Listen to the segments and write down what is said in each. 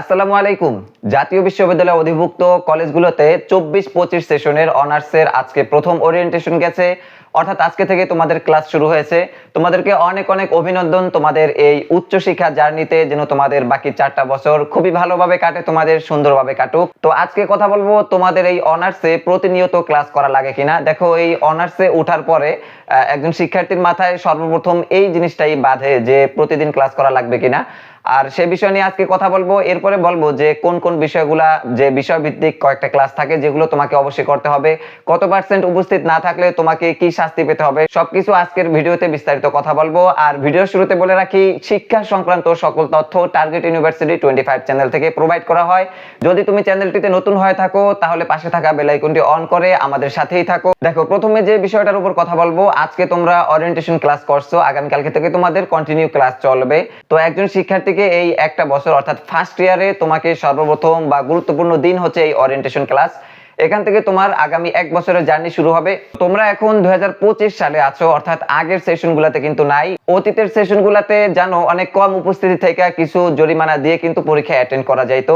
আসসালামু আলাইকুম। জাতীয় বিশ্ববিদ্যালয় অধিভুক্ত কলেজগুলোতে চব্বিশ পঁচিশ সেশনের অনার্সের আজকে প্রথম ওরিয়েন্টেশন গেছে। অর্থাৎ আজকে থেকে তোমাদের ক্লাস শুরু হয়েছে। তোমাদেরকে অনেক অনেক অভিনন্দন তোমাদের এই উচ্চশিক্ষা জার্নিতে যেন তোমাদের বাকি চারটা বছর খুবই ভালোভাবে কাটে, তোমাদের সুন্দরভাবে কাটুক। তো আজকে কথা বলব তোমাদের এই অনার্সে প্রতিনিয়ত ক্লাস করা লাগে কিনা? দেখো, এই অনার্সে ওঠার পরে একজন শিক্ষার্থীর মাথায় সর্বপ্রথম এই জিনিসটাই বাধে যে প্রতিদিন ক্লাস করা লাগবে কিনা। আর সে বিষয় নিয়ে আজকে কথা বলব। এরপরে বলব যে কোন কোন বিষয়গুলা, যে বিষয় ভিত্তিক কয়েকটা ক্লাস থাকে, যেগুলো তোমাকে অবশ্যই করতে হবে। কত পার্সেন্ট উপস্থিত না থাকলে তোমাকে কি শাস্তি পেতে হবে? সবকিছু আজকের ভিডিওতে বিস্তারিত কথা বলব। আর ভিডিওর শুরুতে বলে রাখি, শিক্ষা সংক্রান্ত সকল তথ্য target university twenty five channel থেকে প্রোভাইড করা হয়। যদি তুমি চ্যানেলটিতে নতুন হয়ে থাকো, তাহলে পাশে থাকা বেল আইকনটি অন করে আমাদের সাথেই থাকো। দেখো, প্রথমে যে বিষয়টার উপর কথা বলব, আজকে তোমরা ওরিয়েন্টেশন ক্লাস করছ। আগামীকালকে থেকে তোমাদের কন্টিনিউ ক্লাস চলবে। তো একজন শিক্ষার্থীকে এই একটা বছর, অর্থাৎ ফার্স্ট ইয়ারে তোমাকে সর্বপ্রথম বা গুরুত্বপূর্ণ দিন হচ্ছে এই ওরিয়েন্টেশন ক্লাস এখান থেকে তোমার আগামী এক বছরের জার্নি শুরু হবে। তোমরা এখন দুই সালে আছো, অর্থাৎ আগের সেশন কিন্তু নাই। অতীতের সেশন গুলাতে জানো, অনেক কম উপস্থিতি থেকে কিছু জরিমানা দিয়ে কিন্তু পরীক্ষা অ্যাটেন্ড করা যাইতো।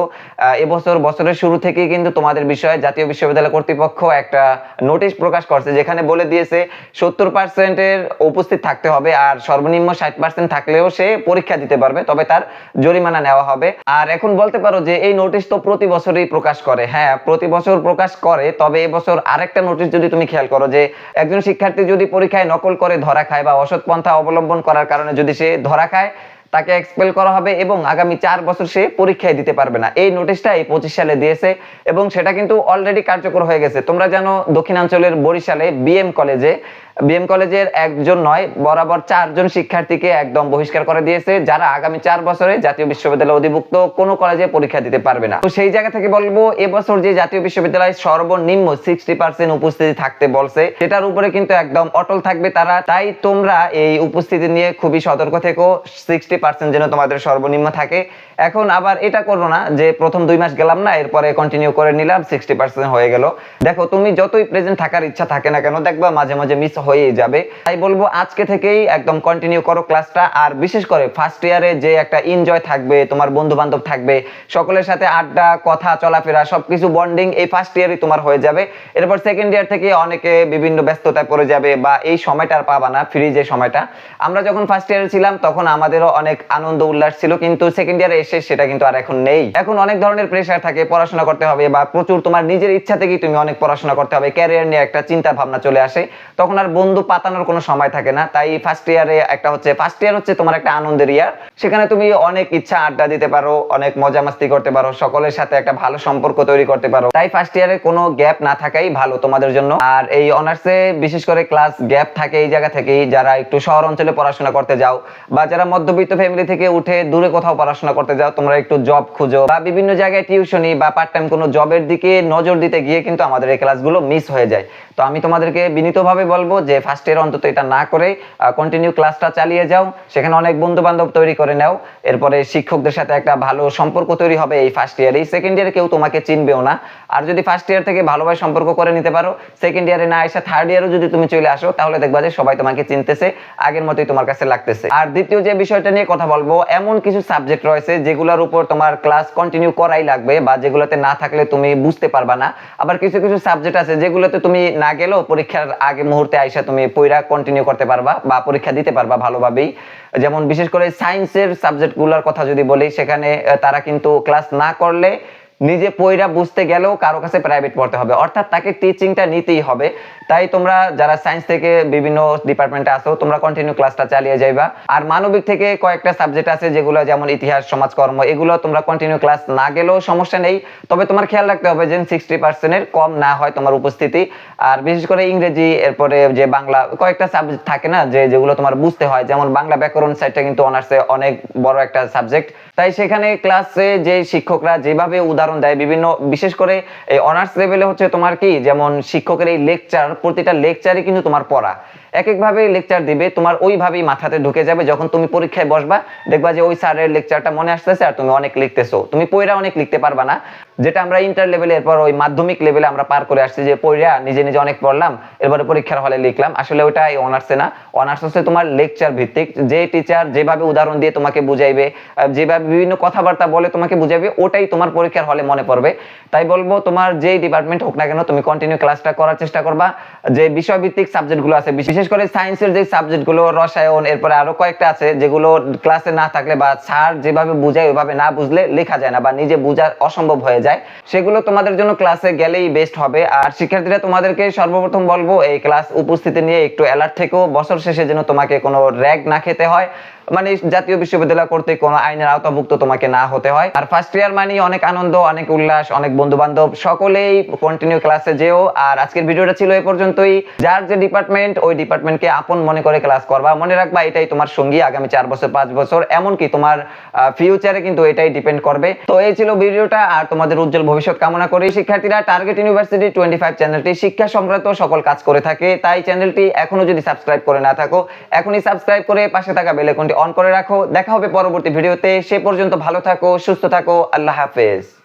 এবছর বছরের শুরু থেকেই কিন্তু তোমাদের বিষয়ে জাতীয় বিশ্ববিদ্যালয় কর্তৃপক্ষ একটা নোটিশ প্রকাশ করছে, যেখানে বলে দিয়েছে, সত্তর পার্সেন্টের উপস্থিত থাকতে হবে আর সর্বনিম্ন ষাট পার্সেন্ট থাকলেও সে পরীক্ষা দিতে পারবে, তবে তার জরিমানা নেওয়া হবে। আর এখন বলতে পারো যে, এই নোটিশ তো প্রতি বছরই প্রকাশ করে। হ্যাঁ প্রতি বছর প্রকাশ করে, তবে এবছর আরেকটা নোটিশ যদি তুমি খেয়াল করো যে, একজন শিক্ষার্থী যদি পরীক্ষায় নকল করে ধরা খায় বা অসৎ পন্থা অবলম্বন করার কারণে যদি সে ধরা খায়, তাকে এক্সপেল করা হবে এবং আগামী চার বছর সে পরীক্ষায় দিতে পারবে না। এই নোটিশটা এই পঁচিশ সালে দিয়েছে এবং সেটা কিন্তু অলরেডি কার্যকর হয়ে গেছে। তোমরা জানো দক্ষিণাঞ্চলের বরিশালে বিএম কলেজে বিএম কলেজের একজন নয়, বরাবর চারজন শিক্ষার্থীকে একদম বহিষ্কার করে দিয়েছে, যারা আগামী চার বছরে জাতীয় বিশ্ববিদ্যালয় অধিভুক্ত কোনো কলেজে পরীক্ষা দিতে পারবে না। তো সেই জায়গা থেকে বলব, এবছর যে জাতীয় বিশ্ববিদ্যালয় সর্বনিম্ন সিক্সটি পার্সেন্ট উপস্থিতি থাকতে বলছে, সেটার উপরে কিন্তু একদম অটল থাকবে তারা। তাই তোমরা এই উপস্থিতি নিয়ে খুবই সতর্ক থেকো সিক্সটি পার্সেন্ট যেন তোমাদের সর্বনিম্ন থাকে। এখন আবার এটা করো না, যে প্রথম দুই মাস গেলাম না, এরপরে কন্টিনিউ করে নিলাম সিক্সটি পার্সেন্ট হয়ে গেল। দেখো, তুমি যতই প্রেজেন্ট থাকার ইচ্ছা থাকে না কেন, দেখবা মাঝে মাঝে মিস হয়েই যাবে। তাই বলব আজকে থেকেই একদম কন্টিনিউ করো ক্লাসটা আর বিশেষ করে ফার্স্ট ইয়ারে যে একটা এনজয় থাকবে, তোমার বন্ধু বান্ধব থাকবে, সকলের সাথে আড্ডা, কথা, চলাফেরা, সবকিছু বন্ডিং এই ফার্স্ট ইয়ারই তোমার হয়ে যাবে। এরপর সেকেন্ড ইয়ার থেকে অনেকে বিভিন্ন ব্যস্ততায় পড়ে যাবে বা এই সময়টা আর পাবা না ফ্রি যে সময়টা। আমরা যখন ফার্স্ট ইয়ারে ছিলাম, তখন আমাদেরও অনেক আনন্দ, উল্লাস ছিল, কিন্তু সেকেন্ড ইয়ারে এসে সেটা কিন্তু আর এখন নেই। এখন অনেক ধরনের প্রেশার থাকে, পড়াশোনা করতে হবে বা প্রচুর তোমার নিজের ইচ্ছা থেকেই তুমি অনেক পড়াশোনা করতে হবে ক্যারিয়ার নিয়ে একটা চিন্তা ভাবনা চলে আসে। তখন আর বন্ধু পাতানোর কোনো সময় থাকে না। তাই ফার্স্ট ইয়ারে একটা হচ্ছে ফার্স্ট ইয়ার হচ্ছে তোমার একটা আনন্দের ইয়ার সেখানে তুমি অনেক ইচ্ছা আড্ডা দিতে পারো, অনেক মজা মাস্তি করতে পারো, সকলের সাথে একটা ভালো সম্পর্ক তৈরি করতে পারো। তাই ফার্স্ট ইয়ারে কোনো গ্যাপ না থাকাই ভালো তোমাদের জন্য। আর এই অনার্সে বিশেষ করে ক্লাস গ্যাপ থাকে এই জায়গা থেকেই, যারা একটু শহর অঞ্চলে পড়াশোনা করতে যাও, বা যারা মধ্যবিত্ত ফ্যামিলি থেকে উঠে দূরে কোথাও পড়াশোনা করতে যাও, তোমরা একটু জব খুঁজো। বা বিভিন্ন জায়গায় টিউশনি বা পার্ট টাইম কোনো জবের দিকে নজর দিতে গিয়ে কিন্তু আমাদের এই ক্লাসগুলো মিস হয়ে যায়। তো আমি তোমাদেরকে বিনীতভাবে বলব যে ফার্স্ট ইয়ার অন্তত এটা না করে কন্টিনিউ ক্লাসটা চালিয়ে যাও। সেখানে অনেক বন্ধু বান্ধব তৈরি করে নাও। এরপরে শিক্ষকদের সাথে একটা ভালো সম্পর্ক তৈরি হবে এই ফার্স্ট ইয়ারে সেকেন্ড ইয়ারে কেউ তোমাকে চিনবেও না। আর যদি ফার্স্ট ইয়ার থেকে ভালোভাবে সম্পর্ক করে নিতে পারো সেকেন্ড ইয়ারে না এসে থার্ড ইয়ারও যদি তুমি চলে আসো, তাহলে দেখবা যে সবাই তোমাকে চিনতেছে, আগের মতোই তোমার কাছে লাগতেছে। আর দ্বিতীয় যে বিষয়টা নিয়ে কথা বলব, এমন কিছু সাবজেক্ট রয়েছে যেগুলোর উপর তোমার ক্লাস কন্টিনিউ করাই লাগবে বা যেগুলোতে না থাকলে তুমি বুঝতে পারবা না। আবার কিছু কিছু সাবজেক্ট আছে যেগুলোতে তুমি না গেলেও পরীক্ষার আগে মুহূর্তে আইসা তুমি পইরা কন্টিনিউ করতে পারবা বা পরীক্ষা দিতে পারবা ভালোভাবেই। যেমন বিশেষ করে সায়েন্সের সাবজেক্টগুলোর কথা যদি বলি, সেখানে তারা কিন্তু ক্লাস না করলে নিজে পয়রা বুঝতে গেলেও কারও কাছে প্রাইভেট পড়তে হবে। অর্থাৎ তাকে টিচিংটা নিতেই হবে। তাই তোমরা যারা সায়েন্স থেকে বিভিন্ন ডিপার্টমেন্টে আসো তোমরা কন্টিনিউ ক্লাসটা চালিয়ে যাইবা। আর মানবিক থেকে কয়েকটা সাবজেক্ট আছে, যেগুলো যেমন ইতিহাস, সমাজকর্ম, এগুলো তোমরা কন্টিনিউ ক্লাস না গেলেও সমস্যা নেই। তবে তোমার খেয়াল রাখতে হবে যে সিক্সটি পার্সেন্টের কম না হয় তোমার উপস্থিতি। আর বিশেষ করে ইংরেজি, এরপরে যে বাংলা, কয়েকটা সাবজেক্ট থাকে না, যে যেগুলো তোমার বুঝতে হয়। যেমন বাংলা ব্যাকরণ সাইডটা কিন্তু অনার্সে অনেক বড় একটা সাবজেক্ট তাই সেখানে ক্লাসে যে শিক্ষকরা যেভাবে উদাহরণ দেয় বিভিন্ন, বিশেষ করে এই অনার্স লেভেলে হচ্ছে তোমার কি? যেমন শিক্ষকের এই লেকচার প্রতিটা লেকচারই কিন্তু তোমার পড়া। এক একভাবে লেকচার দিবে, তোমার ওইভাবেই মাথাতে ঢুকে যাবে, যখন তুমি পরীক্ষায় বসবা, দেখবা যে ওই স্যারের লেকচারটা মনে আসতেছে আর তুমি অনেক লিখতেছো। তুমি পয়রা অনেক লিখতে পারবা না। যেটা আমরা ইন্টার লেভেলে এরপর ওই মাধ্যমিক লেভেলে আমরা পার করে আসছি যে পয়রা নিজে নিজে অনেক পড়লাম, এরপরে পরীক্ষার হলে লিখলাম। আসলে ওটা অনার্সে না। অনার্স হচ্ছে তোমার লেকচার ভিত্তিক। যে টিচার যেভাবে উদাহরণ দিয়ে তোমাকে বুঝাইবে যেভাবে বিভিন্ন কথাবার্তা বলে তোমাকে বুঝাইবে, ওটাই তোমার পরীক্ষার হলে মনে পড়বে। তাই বলব, তোমার যেই ডিপার্টমেন্ট হোক না কেন, তুমি কন্টিনিউ ক্লাসটা করার চেষ্টা করবা। যে বিষয়ভিত্তিক সাবজেক্টগুলো আছে, বিশেষ করে সায়েন্সের যে সাবজেক্টগুলো রসায়ন, এরপরে আরও কয়েকটা আছে যেগুলো ক্লাসে না থাকলে বা স্যার যেভাবে বুঝায়, ওইভাবে না বুঝলে লেখা যায় না বা নিজে বোঝা অসম্ভব হয়ে যায়। সেগুলো তোমাদের জন্য ক্লাসে গেলেই বেস্ট হবে। আর শিক্ষার্থীরা তোমাদেরকে সর্বপ্রথম বলব, এই ক্লাস উপস্থিতি নিয়ে একটু অ্যালার্ট থেকেও বছর শেষে যেন তোমাকে কোনো র্যাগ না খেতে হয়। মানে জাতীয় বিশ্ববিদ্যালয় কর্তৃক কোনো আইনের আওতাভুক্ত তোমাকে না হতে হয়। আর ফার্স্ট ইয়ার মানে অনেক আনন্দ, অনেক উল্লাস, অনেক বন্ধু বান্ধব সকলেই কন্টিনিউ ক্লাসে যেও। আর আজকের ভিডিওটা ছিল এই পর্যন্তই। যার যে ডিপার্টমেন্ট ওই ডিপার্টমেন্টকে আপন মনে করে ক্লাস করবা। মনে রাখবা, এটাই তোমার সঙ্গী আগামী চার বছর, পাঁচ বছর, এমনকি তোমার ফিউচারে কিন্তু এটাই ডিপেন্ড করবে। তো এই ছিল ভিডিওটা, আর তোমাদের উজ্জ্বল ভবিষ্যৎ কামনা করি। শিক্ষার্থীরা টার্গেট ইউনিভার্সিটি টোয়েন্টি ফাইভ চ্যানেলটি শিক্ষা সংক্রান্ত সকল কাজ করে থাকে। তাই চ্যানেলটি এখনও যদি সাবস্ক্রাইব করে না থাকো, এখনই সাবস্ক্রাইব করে পাশে থাকা বেল আইকনটি অন করে রাখো। দেখা হবে পরবর্তী ভিডিওতে। সে পর্যন্ত ভালো থাকো, সুস্থ থাকো। আল্লাহ হাফেজ।